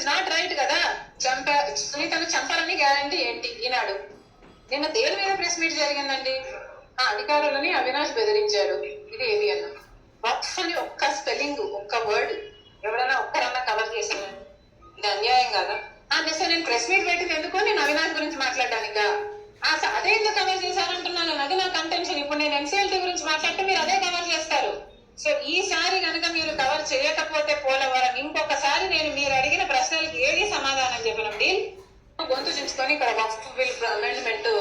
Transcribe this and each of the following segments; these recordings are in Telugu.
ఇస్ నాట్ రైట్ కదా? చంప సునీతను చంపాలని గ్యారంటీ ఏంటి ఈనాడు? నిన్న దేని మీద ప్రెస్ మీట్ జరిగిందండి? ఆ అధికారులని అవినాష్ బెదిరించాడు. ఇది ఏది అన్న? వక్ఫ్ అని ఒక్క స్పెల్లింగ్ ఒక్క వర్డ్ ఎవరైనా ఒక్కరన్నా కవర్ చేసిన ఇది అన్యాయం కదా? ఆ దశ నేను ప్రెస్ మీట్ పెట్టింది ఎందుకు? నేను అవినాష్ గురించి మాట్లాడడానికా? ఆ అదే ఎందుకు కవర్ చేశారంటున్నాను? అది నా కంటెన్షన్ ఇప్పుడు నేను ఎన్సీఎల్టీ గురించి మాట్లాడితే మీరు అదే కవర్ చేస్తారు. సో ఈసారి కనుక మీరు కవర్ చేయకపోతే పోలవరం ఇంకొకసారి నేను గొంతు చించుకొని ఇక్కడ వక్ఫ్ బిల్ అమెండ్మెంట్లో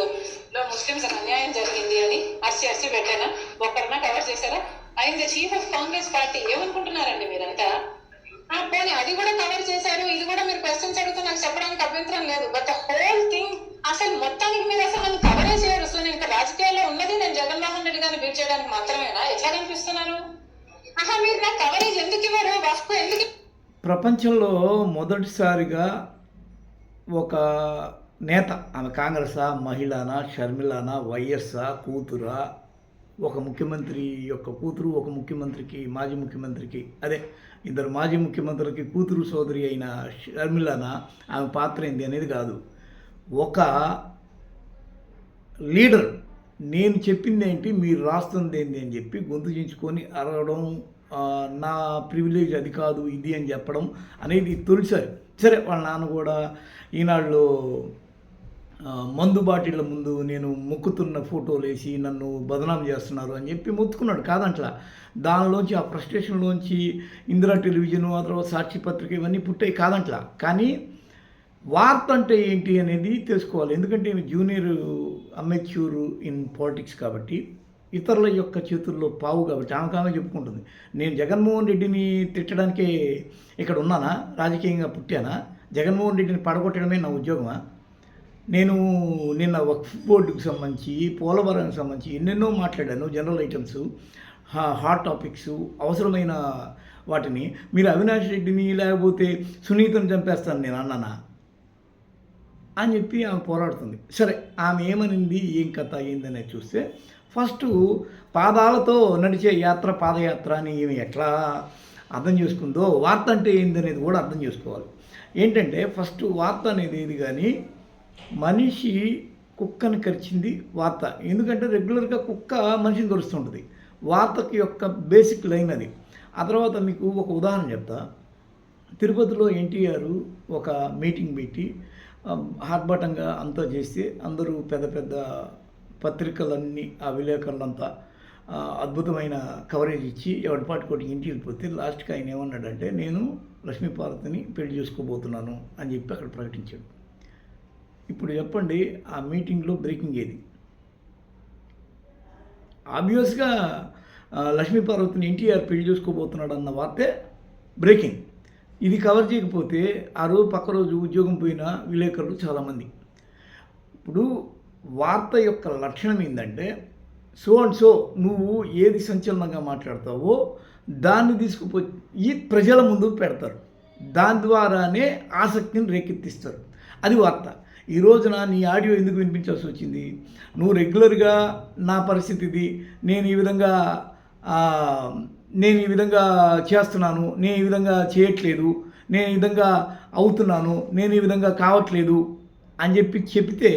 ముస్లింస్ అన్యాయం జరిగింది అని అరిచి అరిచి పెట్టానా? ఒక్కరన్నా కవర్ చేశారా? ఆయన చీఫ్ ఆఫ్ కాంగ్రెస్ పార్టీ ఏమనుకుంటున్నారండి మీరంతా? ఆ, పోనీ అది కూడా కవర్ చేశారు ఇది కూడా మీరు క్వశ్చన్స్ అడిగితే నాకు చెప్పడానికి అభ్యంతరం లేదు. బట్ హోల్ థింగ్ అసలు మొత్తానికి మీరు అసలు నన్ను కవరే చేయరు. సో నేను ఇక్కడ రాజకీయాల్లో ఉన్నది నేను జగన్మోహన్ రెడ్డి గారిని బీట్ చేయడానికి మాత్రమేనా? ఎట్లా కనిపిస్తున్నాను ఆహా మీరు నాకు కవరేజ్ ఎందుకు ఇవ్వరు? వఫ్కు ఎందుకు ప్రపంచంలో మొదటిసారిగా ఒక నేత. ఆమె కాంగ్రెసా మహిళనా షర్మిలానా వైఎస్ఆ కూతురా ఒక ముఖ్యమంత్రి యొక్క కూతురు ఒక ముఖ్యమంత్రికి మాజీ ముఖ్యమంత్రికి అదే ఇద్దరు మాజీ ముఖ్యమంత్రులకి కూతురు సోదరి అయిన షర్మిలానా ఆమె పాత్ర ఏంది అనేది కాదు. ఒక లీడర్ నేను చెప్పింది ఏంటి మీరు రాస్తుంది ఏంటి అని చెప్పి గొంతు చించుకొని అరవడం నా ప్రివిలేజ్ అది కాదు ఇది అని చెప్పడం అనేది తొలిసారి. సరే వాళ్ళ నాన్న కూడా ఈనాళ్ళు మందు బాటిళ్ళ ముందు నేను మొక్కుతున్న ఫోటోలు వేసి నన్ను బదనాం చేస్తున్నారు అని చెప్పి మొత్తుకున్నాడు. కాదంట్లా దానిలోంచి ఆ ఫ్రస్ట్రేషన్లోంచి ఇందిరా టెలివిజన్ ఆ తర్వాత సాక్షి పత్రిక ఇవన్నీ పుట్టాయి కాదంట్లా. కానీ వార్త అంటే ఏంటి అనేది తెలుసుకోవాలి. ఎందుకంటే జూనియర్ అమెచ్యూర్ ఇన్ పాలిటిక్స్ కాబట్టి ఇతరుల యొక్క చేతుల్లో పావు కాబట్టి చెప్పుకుంటుంది. నేను జగన్మోహన్ రెడ్డిని తిట్టడానికే ఇక్కడ ఉన్నానా? రాజకీయంగా పుట్టానా? జగన్మోహన్ రెడ్డిని పడగొట్టడమే నా ఉద్యోగమా? నేను నిన్న వక్ఫ్ బోర్డుకు సంబంధించి పోలవరానికి సంబంధించి ఎన్నెన్నో మాట్లాడాను జనరల్ ఐటమ్స్ హాట్ టాపిక్స్ అవసరమైన వాటిని. మీరు అవినాష్ రెడ్డిని లేకపోతే సునీతను చంపేస్తాను నేను అన్నానా? అని చెప్పి ఆమె పోరాడుతుంది. సరే ఆమె ఏమనింది? ఏం కథ అయిందనేది చూస్తే ఫస్ట్ పాదాలతో నడిచే యాత్ర పాదయాత్ర అని ఈమె ఎట్లా అర్థం చేసుకుందో వార్త అంటే ఏందనేది కూడా అర్థం చేసుకోవాలి. ఏంటంటే ఫస్ట్ వార్త అనేది ఏది కానీ మనిషి కుక్కని కరిచింది వార్త. ఎందుకంటే రెగ్యులర్గా కుక్క మనిషిని కరుస్తుంటుంది వార్తకి యొక్క బేసిక్ లైన్ అది. ఆ తర్వాత మీకు ఒక ఉదాహరణ చెప్తా. తిరుపతిలో ఎన్టీఆర్ ఒక మీటింగ్ పెట్టి ఆర్భాటంగా అంతా చేస్తే అందరూ పెద్ద పెద్ద పత్రికలన్నీ ఆ విలేకరులంతా అద్భుతమైన కవరేజ్ ఇచ్చి ఎవరిపాటి కోటి ఇంటికి వెళ్ళిపోతే లాస్ట్కి ఆయన ఏమన్నాడంటే నేను లక్ష్మీపార్వతిని పెళ్ళి చేసుకోబోతున్నాను అని చెప్పి అక్కడ ప్రకటించాడు. ఇప్పుడు చెప్పండి ఆ మీటింగ్లో బ్రేకింగ్ ఏది? ఆబ్వియస్గా లక్ష్మీపార్వతిని ఎన్టీఆర్ పెళ్ళి చేసుకోబోతున్నాడు అన్న వార్తే బ్రేకింగ్. ఇది కవర్ చేయకపోతే ఆ రోజు పక్క రోజు ఉద్యోగం పోయిన విలేకరులు చాలామంది. ఇప్పుడు వార్త యొక్క లక్షణం ఏంటంటే సో అండ్ సో నువ్వు ఏది సంచలనంగా మాట్లాడతావో దాన్ని తీసుకుపోయి ప్రజల ముందు పెడతారు. దాని ద్వారానే ఆసక్తిని రేకెత్తిస్తారు. అది వార్త. ఈ రోజున నీ ఆడియో ఎందుకు వినిపించాల్సి వచ్చింది? నువ్వు రెగ్యులర్గా నా పరిస్థితి ఇది నేను ఈ విధంగా నేను ఈ విధంగా చేస్తున్నాను నేను ఈ విధంగా చేయట్లేదు నేను ఈ విధంగా అవుతున్నాను నేను ఈ విధంగా కావట్లేదు అని చెప్పి చెప్తే